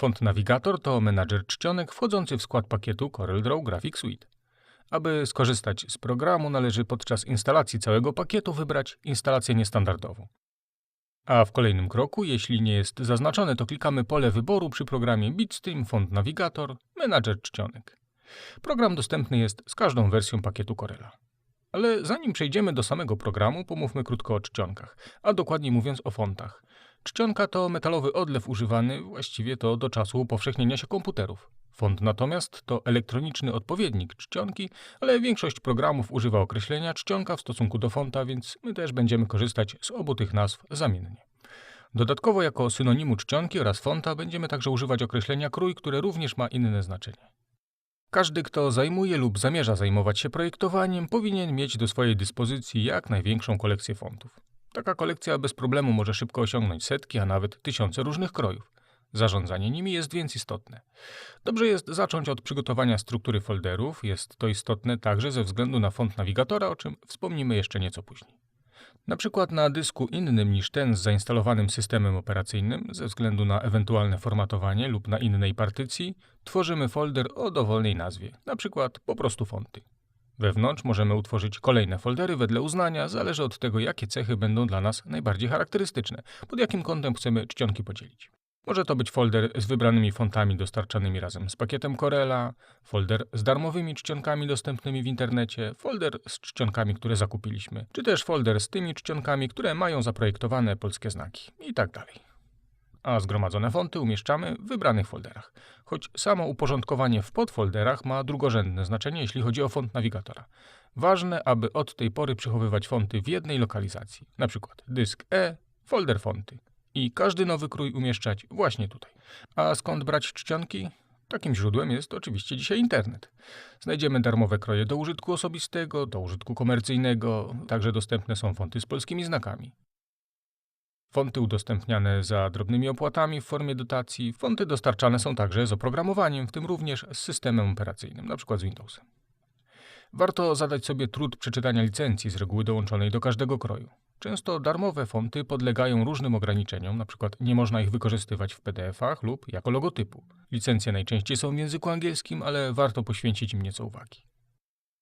Font Navigator to menadżer czcionek wchodzący w skład pakietu CorelDRAW Graphic Suite. Aby skorzystać z programu, należy podczas instalacji całego pakietu wybrać instalację niestandardową. A w kolejnym kroku, jeśli nie jest zaznaczone, to klikamy pole wyboru przy programie Bitstream Font Navigator Menadżer czcionek. Program dostępny jest z każdą wersją pakietu Corela. Ale zanim przejdziemy do samego programu, pomówmy krótko o czcionkach, a dokładniej mówiąc o fontach. Czcionka to metalowy odlew używany właściwie to do czasu upowszechnienia się komputerów. Font natomiast to elektroniczny odpowiednik czcionki, ale większość programów używa określenia czcionka w stosunku do fonta, więc my też będziemy korzystać z obu tych nazw zamiennie. Dodatkowo jako synonimu czcionki oraz fonta będziemy także używać określenia krój, które również ma inne znaczenie. Każdy, kto zajmuje lub zamierza zajmować się projektowaniem, powinien mieć do swojej dyspozycji jak największą kolekcję fontów. Taka kolekcja bez problemu może szybko osiągnąć setki, a nawet tysiące różnych krojów. Zarządzanie nimi jest więc istotne. Dobrze jest zacząć od przygotowania struktury folderów. Jest to istotne także ze względu na font nawigatora, o czym wspomnimy jeszcze nieco później. Na przykład na dysku innym niż ten z zainstalowanym systemem operacyjnym, ze względu na ewentualne formatowanie lub na innej partycji, tworzymy folder o dowolnej nazwie, na przykład po prostu fonty. Wewnątrz możemy utworzyć kolejne foldery wedle uznania, zależy od tego, jakie cechy będą dla nas najbardziej charakterystyczne, pod jakim kątem chcemy czcionki podzielić. Może to być folder z wybranymi fontami dostarczanymi razem z pakietem Corela, folder z darmowymi czcionkami dostępnymi w internecie, folder z czcionkami, które zakupiliśmy, czy też folder z tymi czcionkami, które mają zaprojektowane polskie znaki i tak dalej. A zgromadzone fonty umieszczamy w wybranych folderach, choć samo uporządkowanie w podfolderach ma drugorzędne znaczenie, jeśli chodzi o font nawigatora. Ważne, aby od tej pory przechowywać fonty w jednej lokalizacji, np. dysk E, folder fonty i każdy nowy krój umieszczać właśnie tutaj. A skąd brać czcionki? Takim źródłem jest oczywiście dzisiaj internet. Znajdziemy darmowe kroje do użytku osobistego, do użytku komercyjnego, także dostępne są fonty z polskimi znakami. Fonty udostępniane za drobnymi opłatami w formie dotacji, fonty dostarczane są także z oprogramowaniem, w tym również z systemem operacyjnym, np. z Windowsem. Warto zadać sobie trud przeczytania licencji z reguły dołączonej do każdego kroju. Często darmowe fonty podlegają różnym ograniczeniom, np. nie można ich wykorzystywać w PDF-ach lub jako logotypu. Licencje najczęściej są w języku angielskim, ale warto poświęcić im nieco uwagi.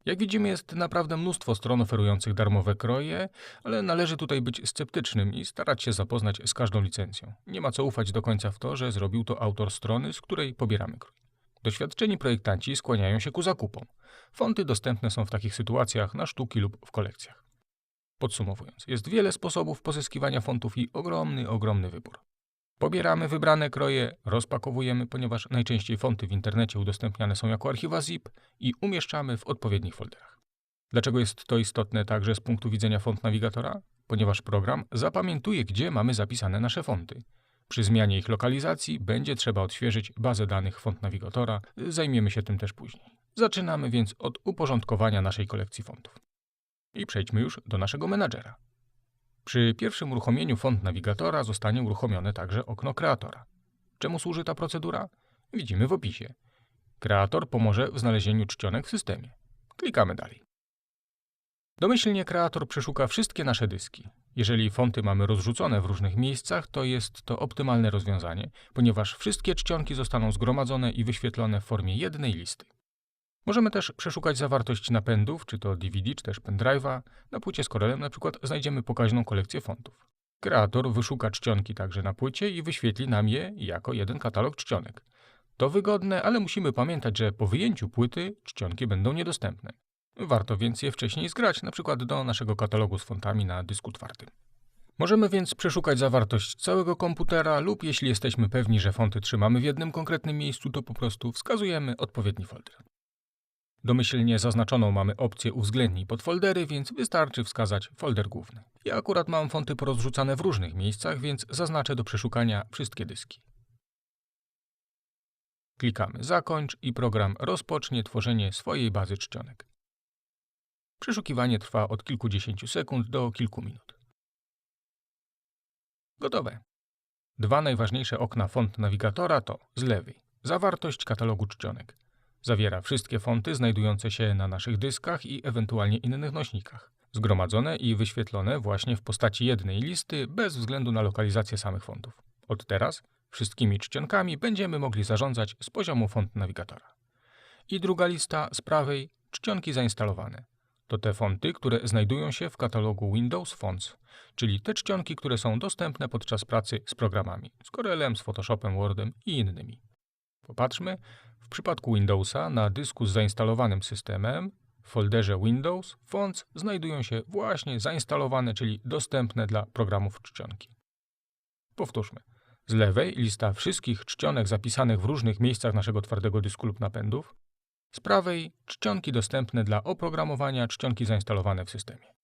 Jak widzimy, jest naprawdę mnóstwo stron oferujących darmowe kroje, ale należy tutaj być sceptycznym i starać się zapoznać z każdą licencją. Nie ma co ufać do końca w to, że zrobił to autor strony, z której pobieramy krój. Doświadczeni projektanci skłaniają się ku zakupom. Fonty dostępne są w takich sytuacjach na sztuki lub w kolekcjach. Podsumowując, jest wiele sposobów pozyskiwania fontów i ogromny, ogromny wybór. Pobieramy wybrane kroje, rozpakowujemy, ponieważ najczęściej fonty w internecie udostępniane są jako archiwa zip i umieszczamy w odpowiednich folderach. Dlaczego jest to istotne także z punktu widzenia font nawigatora? Ponieważ program zapamiętuje, gdzie mamy zapisane nasze fonty. Przy zmianie ich lokalizacji będzie trzeba odświeżyć bazę danych font nawigatora, zajmiemy się tym też później. Zaczynamy więc od uporządkowania naszej kolekcji fontów. I przejdźmy już do naszego menadżera. Przy pierwszym uruchomieniu font nawigatora zostanie uruchomione także okno kreatora. Czemu służy ta procedura? Widzimy w opisie. Kreator pomoże w znalezieniu czcionek w systemie. Klikamy dalej. Domyślnie kreator przeszuka wszystkie nasze dyski. Jeżeli fonty mamy rozrzucone w różnych miejscach, to jest to optymalne rozwiązanie, ponieważ wszystkie czcionki zostaną zgromadzone i wyświetlone w formie jednej listy. Możemy też przeszukać zawartość napędów, czy to DVD, czy też pendrive'a. Na płycie z Corelem na przykład znajdziemy pokaźną kolekcję fontów. Kreator wyszuka czcionki także na płycie i wyświetli nam je jako jeden katalog czcionek. To wygodne, ale musimy pamiętać, że po wyjęciu płyty czcionki będą niedostępne. Warto więc je wcześniej zgrać, na przykład do naszego katalogu z fontami na dysku twardym. Możemy więc przeszukać zawartość całego komputera lub jeśli jesteśmy pewni, że fonty trzymamy w jednym konkretnym miejscu, to po prostu wskazujemy odpowiedni folder. Domyślnie zaznaczoną mamy opcję uwzględnij podfoldery, więc wystarczy wskazać folder główny. Ja akurat mam fonty porozrzucane w różnych miejscach, więc zaznaczę do przeszukania wszystkie dyski. Klikamy Zakończ i program rozpocznie tworzenie swojej bazy czcionek. Przeszukiwanie trwa od kilkudziesięciu sekund do kilku minut. Gotowe. Dwa najważniejsze okna font nawigatora to z lewej zawartość katalogu czcionek. Zawiera wszystkie fonty znajdujące się na naszych dyskach i ewentualnie innych nośnikach, zgromadzone i wyświetlone właśnie w postaci jednej listy bez względu na lokalizację samych fontów. Od teraz Wszystkimi czcionkami będziemy mogli zarządzać z poziomu font nawigatora. I druga lista z prawej czcionki zainstalowane. To te fonty, które znajdują się w katalogu Windows Fonts, czyli te czcionki, które są dostępne podczas pracy z programami, z Corelem, z Photoshopem, Wordem i innymi. Popatrzmy, w przypadku Windowsa na dysku z zainstalowanym systemem w folderze Windows Fonts znajdują się właśnie zainstalowane, czyli dostępne dla programów czcionki. Powtórzmy. Z lewej lista wszystkich czcionek zapisanych w różnych miejscach naszego twardego dysku lub napędów. Z prawej czcionki dostępne dla oprogramowania, czcionki zainstalowane w systemie.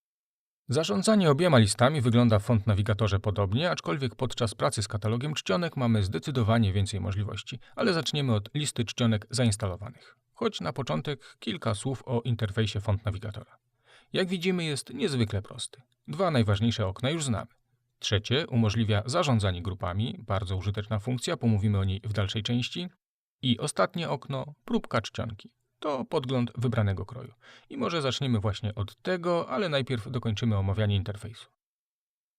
Zarządzanie obiema listami wygląda w font nawigatorze podobnie, aczkolwiek podczas pracy z katalogiem czcionek mamy zdecydowanie więcej możliwości, ale zaczniemy od listy czcionek zainstalowanych. Choć na początek kilka słów o interfejsie font nawigatora. Jak widzimy jest niezwykle prosty. Dwa najważniejsze okna już znamy. Trzecie umożliwia zarządzanie grupami, bardzo użyteczna funkcja, pomówimy o niej w dalszej części. I ostatnie okno, próbka czcionki. To podgląd wybranego kroju. I może zaczniemy właśnie od tego, ale najpierw dokończymy omawianie interfejsu.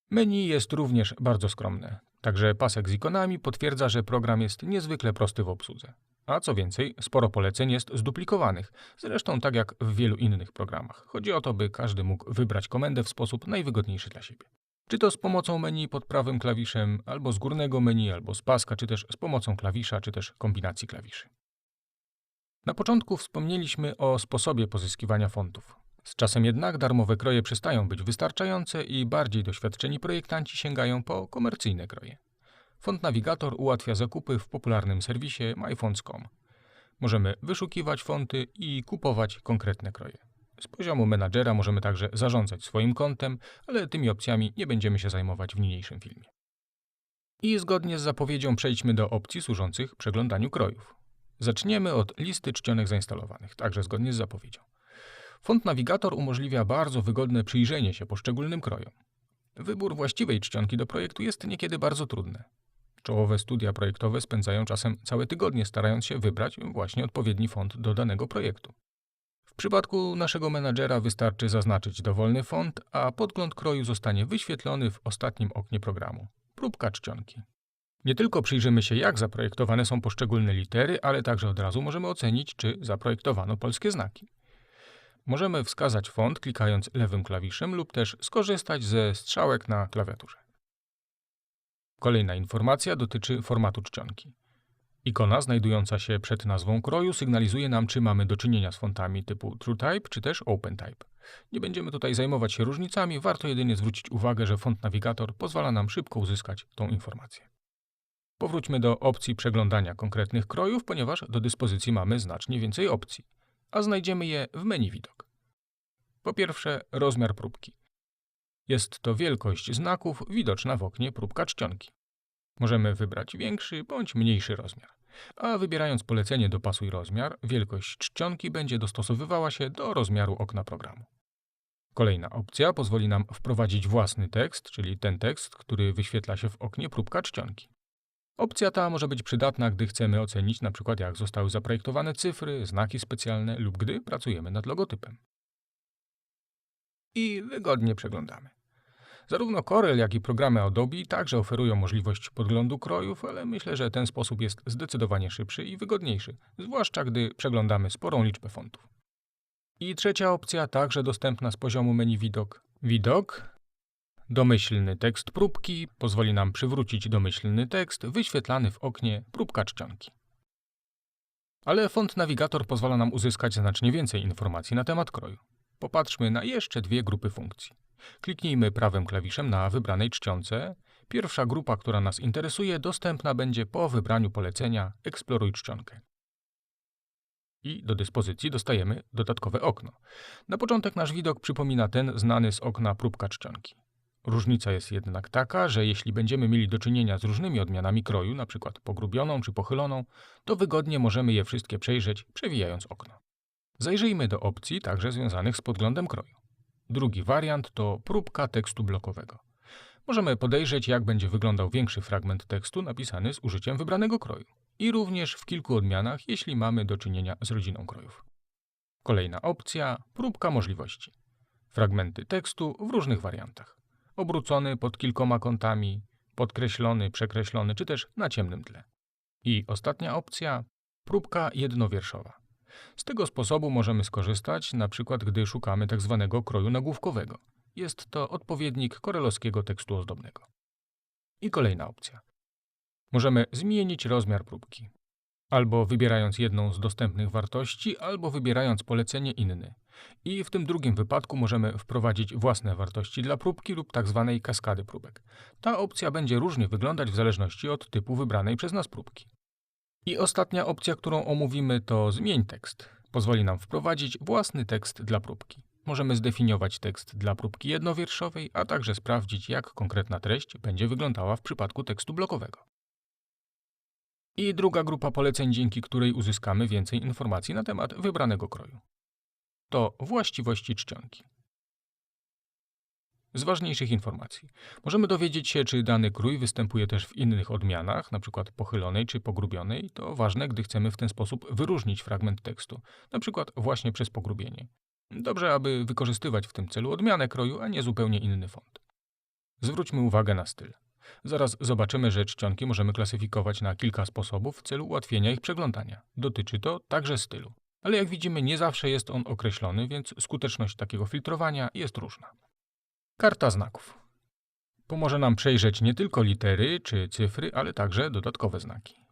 Menu jest również bardzo skromne, także pasek z ikonami potwierdza, że program jest niezwykle prosty w obsłudze. A co więcej, sporo poleceń jest zduplikowanych, zresztą tak jak w wielu innych programach. Chodzi o to, by każdy mógł wybrać komendę w sposób najwygodniejszy dla siebie. Czy to z pomocą menu pod prawym klawiszem, albo z górnego menu, albo z paska, czy też z pomocą klawisza, czy też kombinacji klawiszy. Na początku wspomnieliśmy o sposobie pozyskiwania fontów. Z czasem jednak darmowe kroje przestają być wystarczające i bardziej doświadczeni projektanci sięgają po komercyjne kroje. Font Navigator ułatwia zakupy w popularnym serwisie myfonts.com. Możemy wyszukiwać fonty i kupować konkretne kroje. Z poziomu menadżera możemy także zarządzać swoim kontem, ale tymi opcjami nie będziemy się zajmować w niniejszym filmie. I zgodnie z zapowiedzią przejdźmy do opcji służących przeglądaniu krojów. Zaczniemy od listy czcionek zainstalowanych, także zgodnie z zapowiedzią. Font Navigator umożliwia bardzo wygodne przyjrzenie się poszczególnym krojom. Wybór właściwej czcionki do projektu jest niekiedy bardzo trudny. Czołowe studia projektowe spędzają czasem całe tygodnie starając się wybrać właśnie odpowiedni font do danego projektu. W przypadku naszego menadżera wystarczy zaznaczyć dowolny font, a podgląd kroju zostanie wyświetlony w ostatnim oknie programu. Próbka czcionki. Nie tylko przyjrzymy się, jak zaprojektowane są poszczególne litery, ale także od razu możemy ocenić, czy zaprojektowano polskie znaki. Możemy wskazać font klikając lewym klawiszem lub też skorzystać ze strzałek na klawiaturze. Kolejna informacja dotyczy formatu czcionki. Ikona znajdująca się przed nazwą kroju sygnalizuje nam, czy mamy do czynienia z fontami typu TrueType czy też OpenType. Nie będziemy tutaj zajmować się różnicami, warto jedynie zwrócić uwagę, że font nawigator pozwala nam szybko uzyskać tą informację. Powróćmy do opcji przeglądania konkretnych krojów, ponieważ do dyspozycji mamy znacznie więcej opcji, a znajdziemy je w menu widok. Po pierwsze, rozmiar próbki. Jest to wielkość znaków widoczna w oknie próbka czcionki. Możemy wybrać większy bądź mniejszy rozmiar. A wybierając polecenie dopasuj rozmiar, wielkość czcionki będzie dostosowywała się do rozmiaru okna programu. Kolejna opcja pozwoli nam wprowadzić własny tekst, czyli ten tekst, który wyświetla się w oknie próbka czcionki. Opcja ta może być przydatna, gdy chcemy ocenić np. jak zostały zaprojektowane cyfry, znaki specjalne lub gdy pracujemy nad logotypem. I wygodnie przeglądamy. Zarówno Corel, jak i programy Adobe także oferują możliwość podglądu krojów, ale myślę, że ten sposób jest zdecydowanie szybszy i wygodniejszy, zwłaszcza gdy przeglądamy sporą liczbę fontów. I trzecia opcja, także dostępna z poziomu menu widok. Widok, domyślny tekst próbki, pozwoli nam przywrócić domyślny tekst wyświetlany w oknie próbka czcionki. Ale font nawigator pozwala nam uzyskać znacznie więcej informacji na temat kroju. Popatrzmy na jeszcze dwie grupy funkcji. Kliknijmy prawym klawiszem na wybranej czcionce. Pierwsza grupa, która nas interesuje, dostępna będzie po wybraniu polecenia Eksploruj czcionkę. I do dyspozycji dostajemy dodatkowe okno. Na początek nasz widok przypomina ten znany z okna próbka czcionki. Różnica jest jednak taka, że jeśli będziemy mieli do czynienia z różnymi odmianami kroju, np. pogrubioną czy pochyloną, to wygodnie możemy je wszystkie przejrzeć, przewijając okno. Zajrzyjmy do opcji także związanych z podglądem kroju. Drugi wariant to próbka tekstu blokowego. Możemy podejrzeć, jak będzie wyglądał większy fragment tekstu napisany z użyciem wybranego kroju. I również w kilku odmianach, jeśli mamy do czynienia z rodziną krojów. Kolejna opcja próbka możliwości. Fragmenty tekstu w różnych wariantach. Obrócony pod kilkoma kątami, podkreślony, przekreślony czy też na ciemnym tle. I ostatnia opcja próbka jednowierszowa. Z tego sposobu możemy skorzystać na przykład gdy szukamy tzw. Tak kroju nagłówkowego. Jest to odpowiednik korelowskiego tekstu ozdobnego. I kolejna opcja. Możemy zmienić rozmiar próbki. Albo wybierając jedną z dostępnych wartości, albo wybierając polecenie inny. I w tym drugim wypadku możemy wprowadzić własne wartości dla próbki lub tzw. Tak kaskady próbek. Ta opcja będzie różnie wyglądać w zależności od typu wybranej przez nas próbki. I ostatnia opcja, którą omówimy, to zmień tekst. Pozwoli nam wprowadzić własny tekst dla próbki. Możemy zdefiniować tekst dla próbki jednowierszowej, a także sprawdzić, jak konkretna treść będzie wyglądała w przypadku tekstu blokowego. I druga grupa poleceń, dzięki której uzyskamy więcej informacji na temat wybranego kroju. To właściwości czcionki. Z ważniejszych informacji. Możemy dowiedzieć się, czy dany krój występuje też w innych odmianach, np. pochylonej czy pogrubionej. To ważne, gdy chcemy w ten sposób wyróżnić fragment tekstu, np. właśnie przez pogrubienie. Dobrze, aby wykorzystywać w tym celu odmianę kroju, a nie zupełnie inny font. Zwróćmy uwagę na styl. Zaraz zobaczymy, że czcionki możemy klasyfikować na kilka sposobów w celu ułatwienia ich przeglądania. Dotyczy to także stylu. Ale jak widzimy, nie zawsze jest on określony, więc skuteczność takiego filtrowania jest różna. Karta znaków. Pomoże nam przejrzeć nie tylko litery czy cyfry, ale także dodatkowe znaki.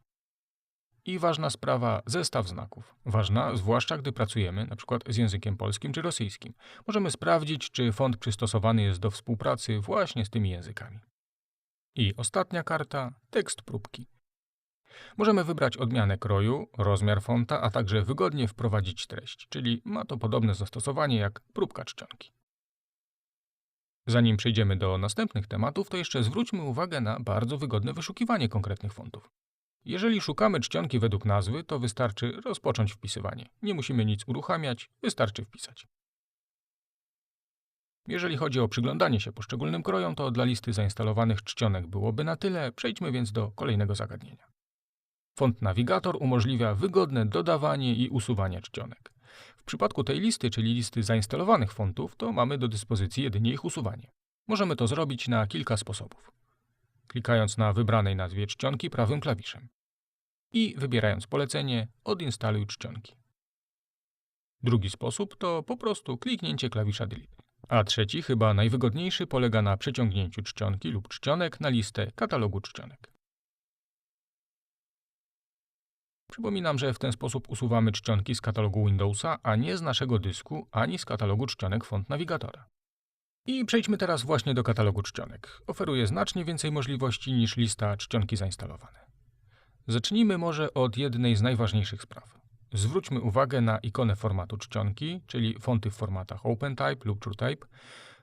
I ważna sprawa, zestaw znaków. Ważna, zwłaszcza gdy pracujemy np. z językiem polskim czy rosyjskim. Możemy sprawdzić, czy font przystosowany jest do współpracy właśnie z tymi językami. I ostatnia karta, tekst próbki. Możemy wybrać odmianę kroju, rozmiar fonta, a także wygodnie wprowadzić treść, czyli ma to podobne zastosowanie jak próbka czcionki. Zanim przejdziemy do następnych tematów, to jeszcze zwróćmy uwagę na bardzo wygodne wyszukiwanie konkretnych fontów. Jeżeli szukamy czcionki według nazwy, to wystarczy rozpocząć wpisywanie. Nie musimy nic uruchamiać, wystarczy wpisać. Jeżeli chodzi o przyglądanie się poszczególnym krojom, to dla listy zainstalowanych czcionek byłoby na tyle, przejdźmy więc do kolejnego zagadnienia. Font Navigator umożliwia wygodne dodawanie i usuwanie czcionek. W przypadku tej listy, czyli listy zainstalowanych fontów, to mamy do dyspozycji jedynie ich usuwanie. Możemy to zrobić na kilka sposobów. Klikając na wybranej nazwie czcionki prawym klawiszem i wybierając polecenie Odinstaluj czcionki. Drugi sposób to po prostu kliknięcie klawisza Delete. A trzeci, chyba najwygodniejszy, polega na przeciągnięciu czcionki lub czcionek na listę katalogu czcionek. Przypominam, że w ten sposób usuwamy czcionki z katalogu Windowsa, a nie z naszego dysku, ani z katalogu czcionek font nawigatora. I przejdźmy teraz właśnie do katalogu czcionek. Oferuje znacznie więcej możliwości niż lista czcionki zainstalowane. Zacznijmy może od jednej z najważniejszych spraw. Zwróćmy uwagę na ikonę formatu czcionki, czyli fonty w formatach OpenType lub TrueType.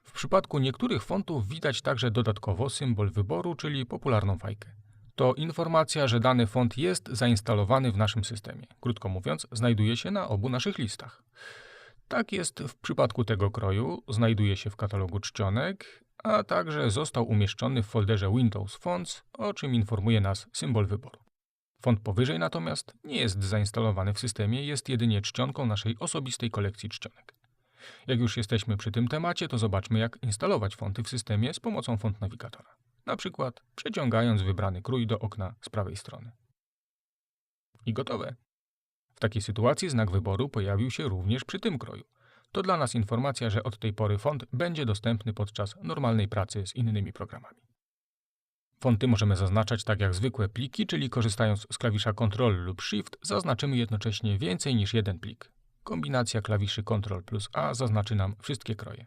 W przypadku niektórych fontów widać także dodatkowo symbol wyboru, czyli popularną fajkę. To informacja, że dany font jest zainstalowany w naszym systemie. Krótko mówiąc, znajduje się na obu naszych listach. Tak jest w przypadku tego kroju, znajduje się w katalogu czcionek, a także został umieszczony w folderze Windows Fonts, o czym informuje nas symbol wyboru. Font powyżej natomiast nie jest zainstalowany w systemie, jest jedynie czcionką naszej osobistej kolekcji czcionek. Jak już jesteśmy przy tym temacie, to zobaczmy jak instalować fonty w systemie z pomocą font nawigatora. Na przykład przeciągając wybrany krój do okna z prawej strony. I gotowe. W takiej sytuacji znak wyboru pojawił się również przy tym kroju. To dla nas informacja, że od tej pory font będzie dostępny podczas normalnej pracy z innymi programami. Fonty możemy zaznaczać tak jak zwykłe pliki, czyli korzystając z klawisza Ctrl lub Shift zaznaczymy jednocześnie więcej niż jeden plik. Kombinacja klawiszy Ctrl plus A zaznaczy nam wszystkie kroje.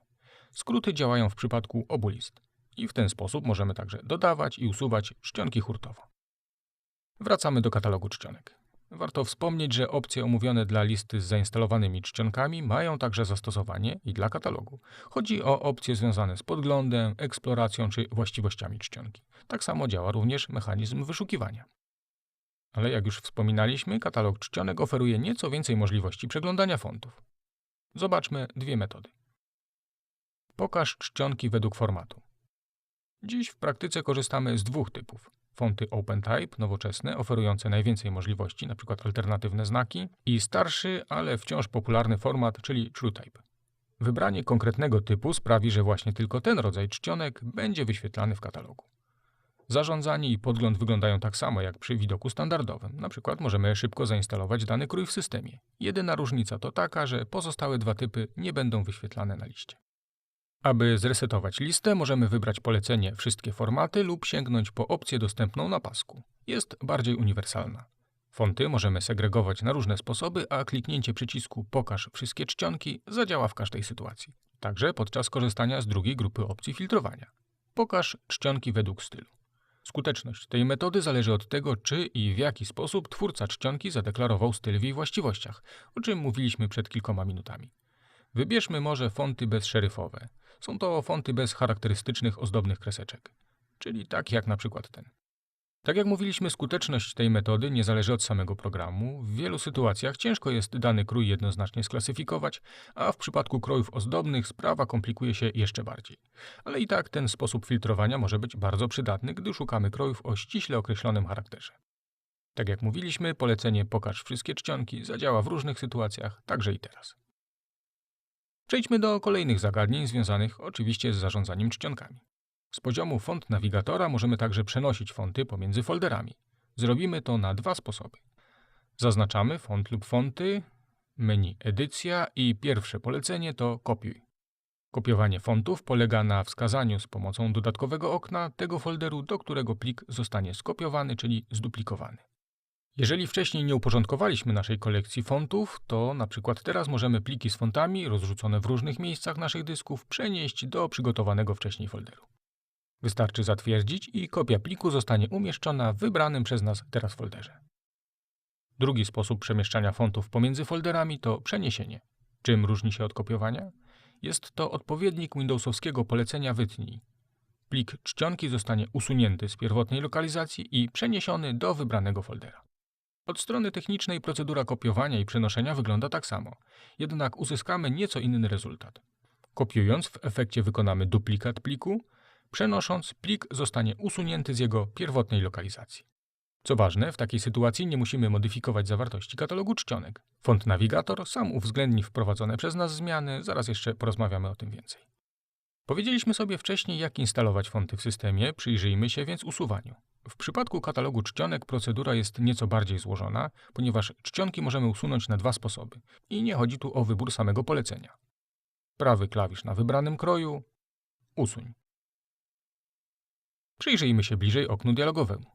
Skróty działają w przypadku obu list. I w ten sposób możemy także dodawać i usuwać czcionki hurtowo. Wracamy do katalogu czcionek. Warto wspomnieć, że opcje omówione dla listy z zainstalowanymi czcionkami mają także zastosowanie i dla katalogu. Chodzi o opcje związane z podglądem, eksploracją czy właściwościami czcionki. Tak samo działa również mechanizm wyszukiwania. Ale jak już wspominaliśmy, katalog czcionek oferuje nieco więcej możliwości przeglądania fontów. Zobaczmy dwie metody. Pokaż czcionki według formatu. Dziś w praktyce korzystamy z dwóch typów fonty OpenType, nowoczesne, oferujące najwięcej możliwości, np. alternatywne znaki, i starszy, ale wciąż popularny format, czyli TrueType. Wybranie konkretnego typu sprawi, że właśnie tylko ten rodzaj czcionek będzie wyświetlany w katalogu. Zarządzanie i podgląd wyglądają tak samo jak przy widoku standardowym. Na przykład możemy szybko zainstalować dany krój w systemie. Jedyna różnica to taka, że pozostałe dwa typy nie będą wyświetlane na liście. Aby zresetować listę, możemy wybrać polecenie Wszystkie formaty lub sięgnąć po opcję dostępną na pasku. Jest bardziej uniwersalna. Fonty możemy segregować na różne sposoby, a kliknięcie przycisku Pokaż wszystkie czcionki zadziała w każdej sytuacji. Także podczas korzystania z drugiej grupy opcji filtrowania. Pokaż czcionki według stylu. Skuteczność tej metody zależy od tego, czy i w jaki sposób twórca czcionki zadeklarował styl w jej właściwościach, o czym mówiliśmy przed kilkoma minutami. Wybierzmy może fonty bezszeryfowe. Są to fonty bez charakterystycznych ozdobnych kreseczek, czyli tak jak na przykład ten. Tak jak mówiliśmy, skuteczność tej metody nie zależy od samego programu. W wielu sytuacjach ciężko jest dany krój jednoznacznie sklasyfikować, a w przypadku krojów ozdobnych sprawa komplikuje się jeszcze bardziej. Ale i tak ten sposób filtrowania może być bardzo przydatny, gdy szukamy krojów o ściśle określonym charakterze. Tak jak mówiliśmy, polecenie Pokaż wszystkie czcionki zadziała w różnych sytuacjach, także i teraz. Przejdźmy do kolejnych zagadnień związanych oczywiście z zarządzaniem czcionkami. Z poziomu font nawigatora możemy także przenosić fonty pomiędzy folderami. Zrobimy to na dwa sposoby. Zaznaczamy font lub fonty, menu edycja i pierwsze polecenie to kopiuj. Kopiowanie fontów polega na wskazaniu z pomocą dodatkowego okna tego folderu, do którego plik zostanie skopiowany, czyli zduplikowany. Jeżeli wcześniej nie uporządkowaliśmy naszej kolekcji fontów, to na przykład teraz możemy pliki z fontami rozrzucone w różnych miejscach naszych dysków przenieść do przygotowanego wcześniej folderu. Wystarczy zatwierdzić i kopia pliku zostanie umieszczona w wybranym przez nas teraz folderze. Drugi sposób przemieszczania fontów pomiędzy folderami to przeniesienie. Czym różni się od kopiowania? Jest to odpowiednik Windowsowskiego polecenia wytnij. Plik czcionki zostanie usunięty z pierwotnej lokalizacji i przeniesiony do wybranego foldera. Od strony technicznej procedura kopiowania i przenoszenia wygląda tak samo, jednak uzyskamy nieco inny rezultat. Kopiując, w efekcie wykonamy duplikat pliku, Przenosząc, plik zostanie usunięty z jego pierwotnej lokalizacji. Co ważne, w takiej sytuacji nie musimy modyfikować zawartości katalogu czcionek. Font Navigator sam uwzględni wprowadzone przez nas zmiany, zaraz jeszcze porozmawiamy o tym więcej. Powiedzieliśmy sobie wcześniej, jak instalować fonty w systemie, przyjrzyjmy się więc usuwaniu. W przypadku katalogu czcionek procedura jest nieco bardziej złożona, ponieważ czcionki możemy usunąć na dwa sposoby i nie chodzi tu o wybór samego polecenia. Prawy klawisz na wybranym kroju, usuń. Przyjrzyjmy się bliżej oknu dialogowemu.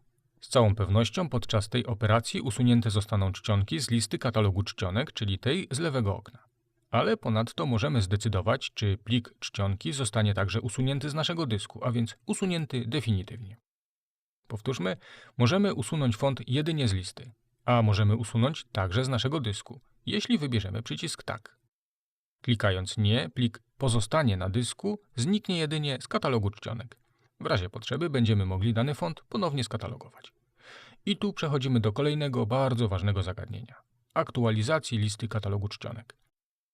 Z całą pewnością podczas tej operacji usunięte zostaną czcionki z listy katalogu czcionek, czyli tej z lewego okna. Ale ponadto możemy zdecydować, czy plik czcionki zostanie także usunięty z naszego dysku, a więc usunięty definitywnie. Powtórzmy, możemy usunąć font jedynie z listy, a możemy usunąć także z naszego dysku, jeśli wybierzemy przycisk tak. Klikając nie, plik pozostanie na dysku, zniknie jedynie z katalogu czcionek. W razie potrzeby będziemy mogli dany font ponownie skatalogować. I tu przechodzimy do kolejnego bardzo ważnego zagadnienia aktualizacji listy katalogu czcionek.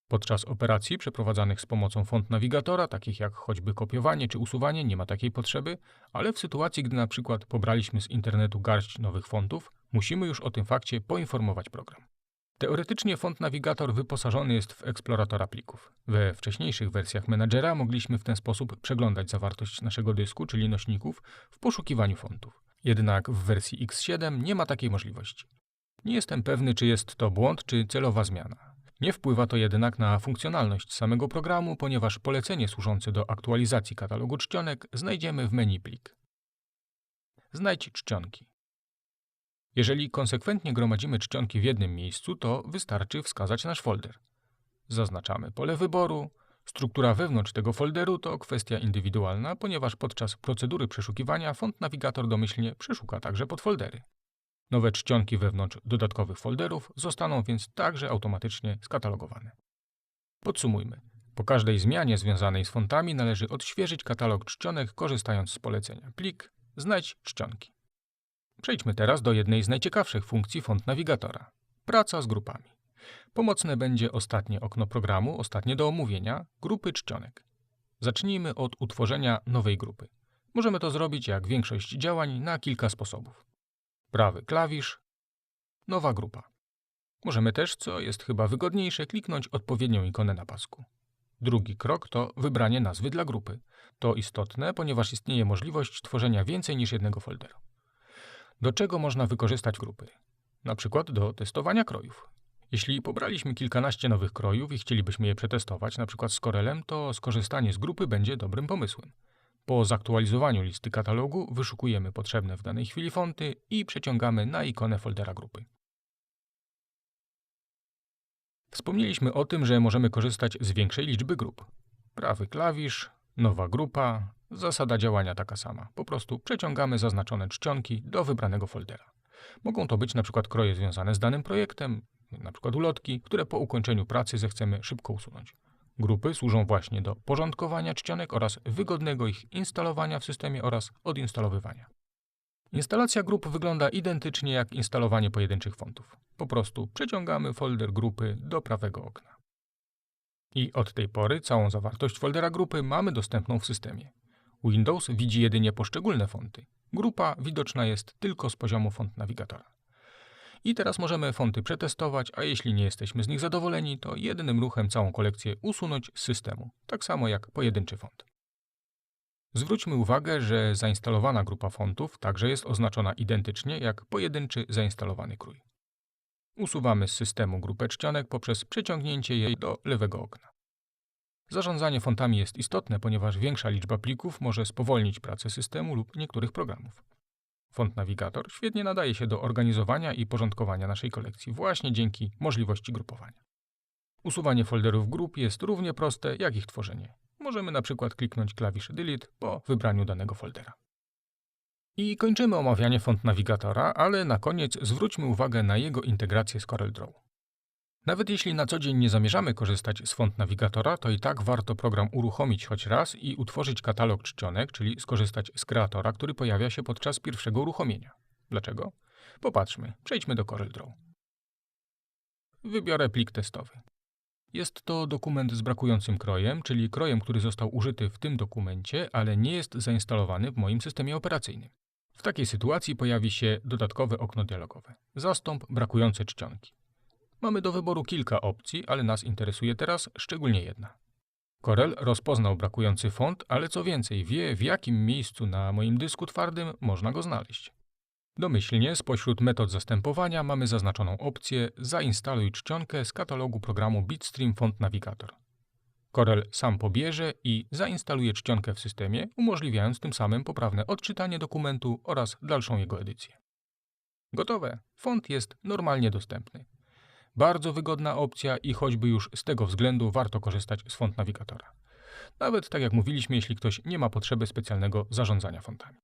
Podczas operacji przeprowadzanych z pomocą font nawigatora, takich jak choćby kopiowanie czy usuwanie, nie ma takiej potrzeby, ale w sytuacji, gdy na przykład pobraliśmy z internetu garść nowych fontów, musimy już o tym fakcie poinformować program. Teoretycznie font nawigator wyposażony jest w eksploratora plików. We wcześniejszych wersjach menadżera mogliśmy w ten sposób przeglądać zawartość naszego dysku, czyli nośników, w poszukiwaniu fontów. Jednak w wersji X7 nie ma takiej możliwości. Nie jestem pewny, czy jest to błąd, czy celowa zmiana. Nie wpływa to jednak na funkcjonalność samego programu, ponieważ polecenie służące do aktualizacji katalogu czcionek znajdziemy w menu plik. Znajdź czcionki. Jeżeli konsekwentnie gromadzimy czcionki w jednym miejscu, to wystarczy wskazać nasz folder. Zaznaczamy pole wyboru. Struktura wewnątrz tego folderu to kwestia indywidualna, ponieważ podczas procedury przeszukiwania font nawigator domyślnie przeszuka także podfoldery. Nowe czcionki wewnątrz dodatkowych folderów zostaną więc także automatycznie skatalogowane. Podsumujmy. Po każdej zmianie związanej z fontami należy odświeżyć katalog czcionek korzystając z polecenia plik, znajdź czcionki. Przejdźmy teraz do jednej z najciekawszych funkcji font nawigatora praca z grupami. Pomocne będzie ostatnie okno programu, ostatnie do omówienia grupy czcionek. Zacznijmy od utworzenia nowej grupy. Możemy to zrobić, jak większość działań, na kilka sposobów. Prawy klawisz, nowa grupa. Możemy też, co jest chyba wygodniejsze, kliknąć odpowiednią ikonę na pasku. Drugi krok to wybranie nazwy dla grupy. To istotne, ponieważ istnieje możliwość tworzenia więcej niż jednego folderu. Do czego można wykorzystać grupy? Na przykład do testowania krojów. Jeśli pobraliśmy kilkanaście nowych krojów i chcielibyśmy je przetestować, na przykład z Corelem, to skorzystanie z grupy będzie dobrym pomysłem. Po zaktualizowaniu listy katalogu wyszukujemy potrzebne w danej chwili fonty i przeciągamy na ikonę foldera grupy. Wspomnieliśmy o tym, że możemy korzystać z większej liczby grup. Prawy klawisz, nowa grupa, zasada działania taka sama. Po prostu przeciągamy zaznaczone czcionki do wybranego foldera. Mogą to być np. kroje związane z danym projektem, np. ulotki, które po ukończeniu pracy zechcemy szybko usunąć. Grupy służą właśnie do porządkowania czcionek oraz wygodnego ich instalowania w systemie oraz odinstalowywania. Instalacja grup wygląda identycznie jak instalowanie pojedynczych fontów. Po prostu przeciągamy folder grupy do prawego okna. I od tej pory całą zawartość foldera grupy mamy dostępną w systemie. Windows widzi jedynie poszczególne fonty. Grupa widoczna jest tylko z poziomu font nawigatora. I teraz możemy fonty przetestować, a jeśli nie jesteśmy z nich zadowoleni, to jednym ruchem całą kolekcję usunąć z systemu, tak samo jak pojedynczy font. Zwróćmy uwagę, że zainstalowana grupa fontów także jest oznaczona identycznie jak pojedynczy zainstalowany krój. Usuwamy z systemu grupę czcionek poprzez przeciągnięcie jej do lewego okna. Zarządzanie fontami jest istotne, ponieważ większa liczba plików może spowolnić pracę systemu lub niektórych programów. Font Navigator świetnie nadaje się do organizowania i porządkowania naszej kolekcji właśnie dzięki możliwości grupowania. Usuwanie folderów grup jest równie proste jak ich tworzenie. Możemy na przykład kliknąć klawisz Delete po wybraniu danego foldera. I kończymy omawianie font nawigatora, ale na koniec zwróćmy uwagę na jego integrację z CorelDRAW. Nawet jeśli na co dzień nie zamierzamy korzystać z font nawigatora, to i tak warto program uruchomić choć raz i utworzyć katalog czcionek, czyli skorzystać z kreatora, który pojawia się podczas pierwszego uruchomienia. Dlaczego? Popatrzmy, przejdźmy do CorelDRAW. Wybiorę plik testowy. Jest to dokument z brakującym krojem, czyli krojem, który został użyty w tym dokumencie, ale nie jest zainstalowany w moim systemie operacyjnym. W takiej sytuacji pojawi się dodatkowe okno dialogowe. Zastąp brakujące czcionki. Mamy do wyboru kilka opcji, ale nas interesuje teraz szczególnie jedna. Corel rozpoznał brakujący font, ale co więcej, wie w jakim miejscu na moim dysku twardym można go znaleźć. Domyślnie spośród metod zastępowania mamy zaznaczoną opcję Zainstaluj czcionkę z katalogu programu Bitstream Font Navigator. Corel sam pobierze i zainstaluje czcionkę w systemie, umożliwiając tym samym poprawne odczytanie dokumentu oraz dalszą jego edycję. Gotowe. Font jest normalnie dostępny. Bardzo wygodna opcja i choćby już z tego względu warto korzystać z font nawigatora. Nawet tak jak mówiliśmy, jeśli ktoś nie ma potrzeby specjalnego zarządzania fontami.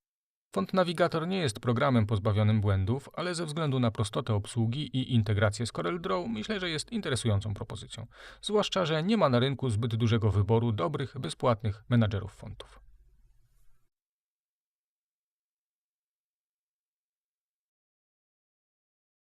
Font Navigator nie jest programem pozbawionym błędów, ale ze względu na prostotę obsługi i integrację z CorelDRAW myślę, że jest interesującą propozycją. Zwłaszcza, że nie ma na rynku zbyt dużego wyboru dobrych, bezpłatnych menadżerów fontów.